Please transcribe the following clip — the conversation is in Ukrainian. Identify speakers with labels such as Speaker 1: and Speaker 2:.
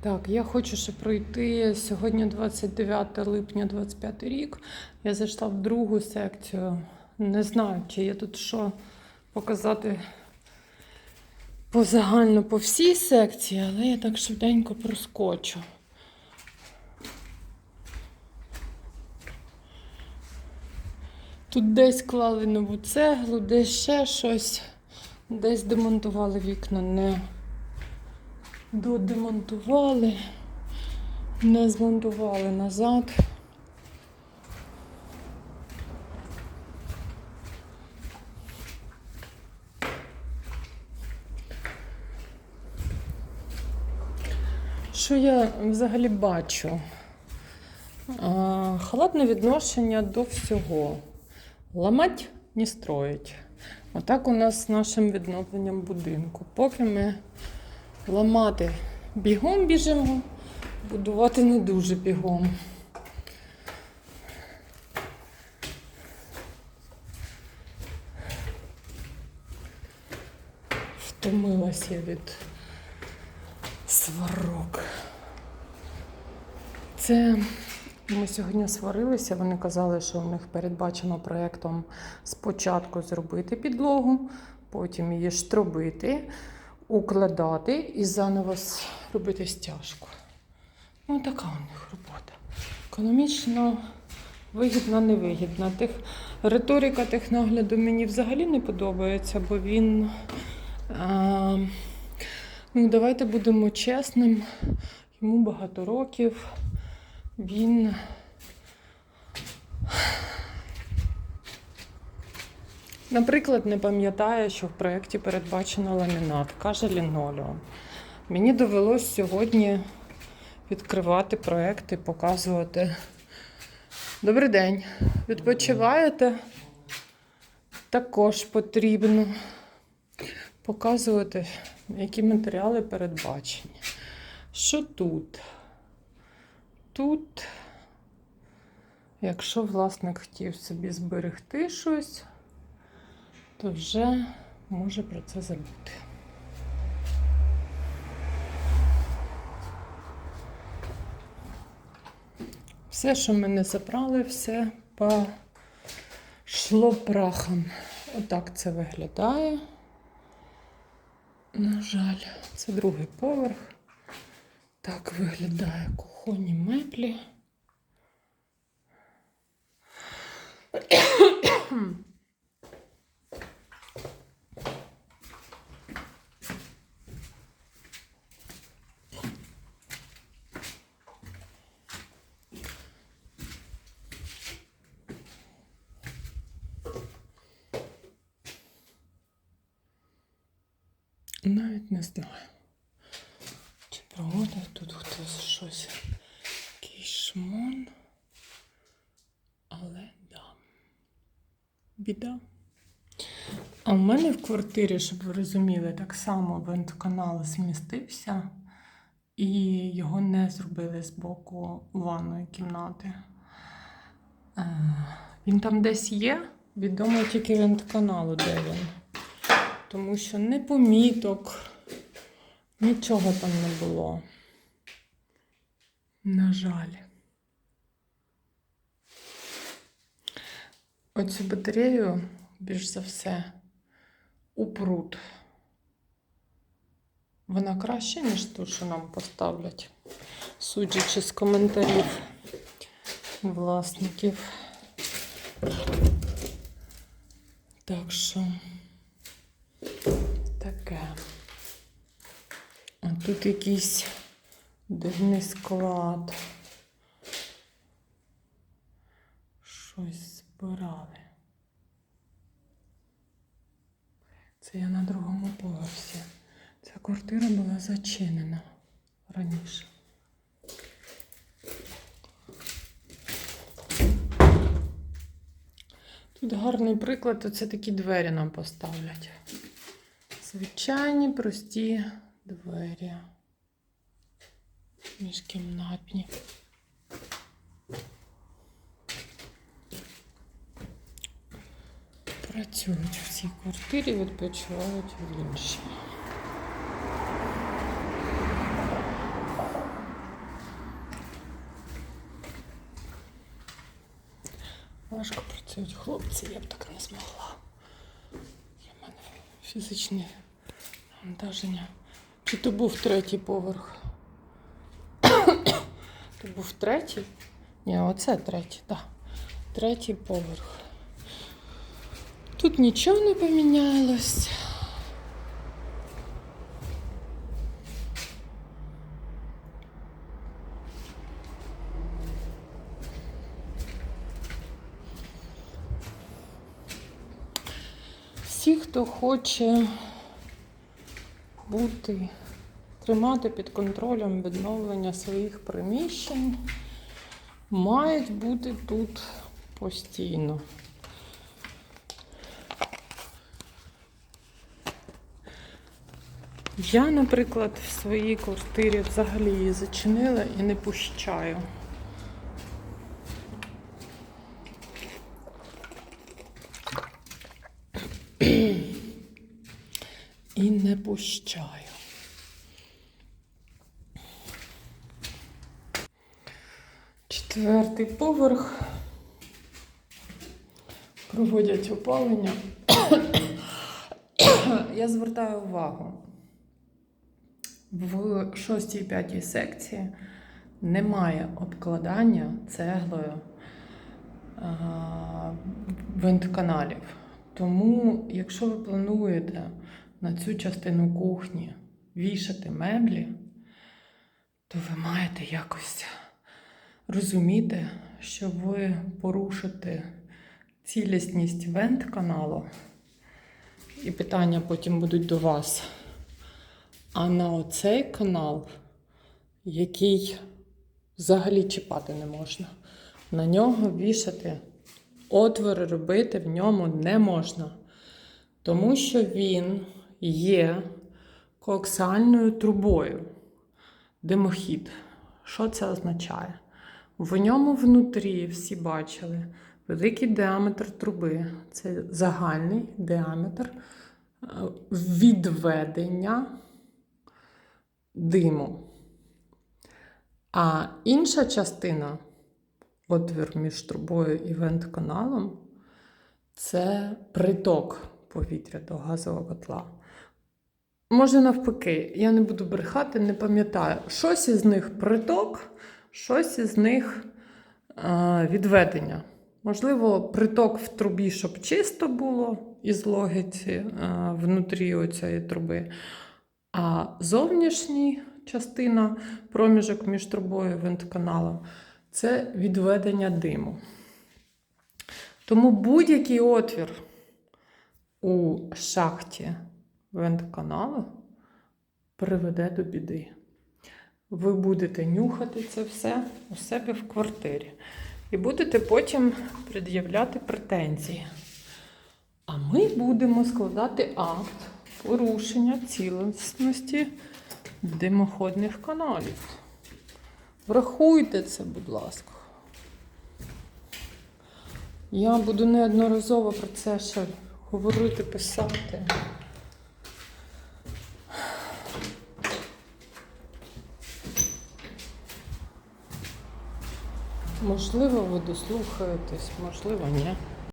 Speaker 1: Так, я хочу ще пройти сьогодні 29 липня 25 рік. Я зайшла в другу секцію. Не знаю, чи є тут що показати позагально по всій секції, але я так швиденько проскочу. Тут десь клали нову цеглу, десь ще щось, десь демонтували вікна, не додемонтували, не змонтували назад. Що я взагалі бачу? Халатне відношення до всього. Ламать не строїть. Отак у нас з нашим відновленням будинку. Поки ми ламати бігом біжимо, будувати не дуже бігом. Втомилась я від сварок. Це ми сьогодні сварилися. Вони казали, що в них передбачено проєктом спочатку зробити підлогу, потім її штробити, укладати і заново робити стяжку. Ну, така у них робота. Економічно вигідна, невигідна. Тих, риторика технагляду мені взагалі не подобається, бо він. А, ну, давайте будемо чесним. Йому багато років. Він. Наприклад, не пам'ятає, що в проєкті передбачено ламінат, каже лінолеум. Мені довелось сьогодні відкривати проєкт і показувати. Добрий день. Відпочиваєте? Також потрібно показувати, які матеріали передбачені. Що тут? Тут, якщо власник хотів собі зберегти щось, то вже може про це забути. Все, що ми не забрали, все пошло прахом. Отак це виглядає. На жаль, це другий поверх. Так виглядає кухонні меблі. Навіть не знаю. Чи проводив тут хтось щось? Якийсь шмон. Але да. Біда. А в мене в квартирі, щоб ви розуміли, так само вентканал змістився, і його не зробили з боку ванної кімнати. Е, Він там десь є, відомо тільки вентканалу, де він. Тому що не поміток, нічого там не було. На жаль. Оцю батарею більш за все у пруд. Вона краще, ніж ту, що нам поставлять, судячи з коментарів власників. Так що таке. А тут якийсь дивний склад. Щось збирали. Це я на другому поверсі. Ця квартира була зачинена раніше. Тут гарний приклад, оце такі двері нам поставлять. Звичайні прості двері міжкімнатні. Працюють в цій квартирі, відпочивають в іншій. Важко працюють хлопці, я б так не змогла. Для мене фізичні навантаження. Чи то був третій поверх? То був третій? Ні, оце третій, так. Да. Третій поверх. Тут нічого не помінялось. Всі, хто хоче бути, тримати під контролем відновлення своїх приміщень, мають бути тут постійно. Я, наприклад, в своїй квартирі взагалі її зачинила і не пущаю. І пущаю. Четвертий поверх. Проводять опалення. Я звертаю увагу. В 6-5 секції немає обкладання цеглою вентканалів. Тому, якщо ви плануєте на цю частину кухні вішати меблі, то ви маєте якось розуміти, що ви порушите цілісність вент-каналу, і питання потім будуть до вас. А на оцей канал, який взагалі чіпати не можна, на нього вішати отвори робити в ньому не можна, тому що він є коаксіальною трубою. Димохід. Що це означає? В ньому внутрі всі бачили великий діаметр труби. Це загальний діаметр е, відведення диму. А інша частина, отвір між трубою і вент-каналом, це приток повітря до газового котла. Може, навпаки, я не буду брехати, не пам'ятаю. Щось із них приток, щось із них е, відведення. Можливо, приток в трубі, щоб чисто було із логіці е, внутрі цієї труби. А зовнішня частина, проміжок між трубою і вентканалом це відведення диму. Тому будь-який отвір у шахті вентканалу приведе до біди. Ви будете нюхати це все у себе в квартирі. І будете потім пред'являти претензії. А ми будемо складати акт порушення цілісності димоходних каналів. Врахуйте це, будь ласка. Я буду неодноразово про це ще говорити, писати. Можливо, ви дослухаєтесь, можливо, ні.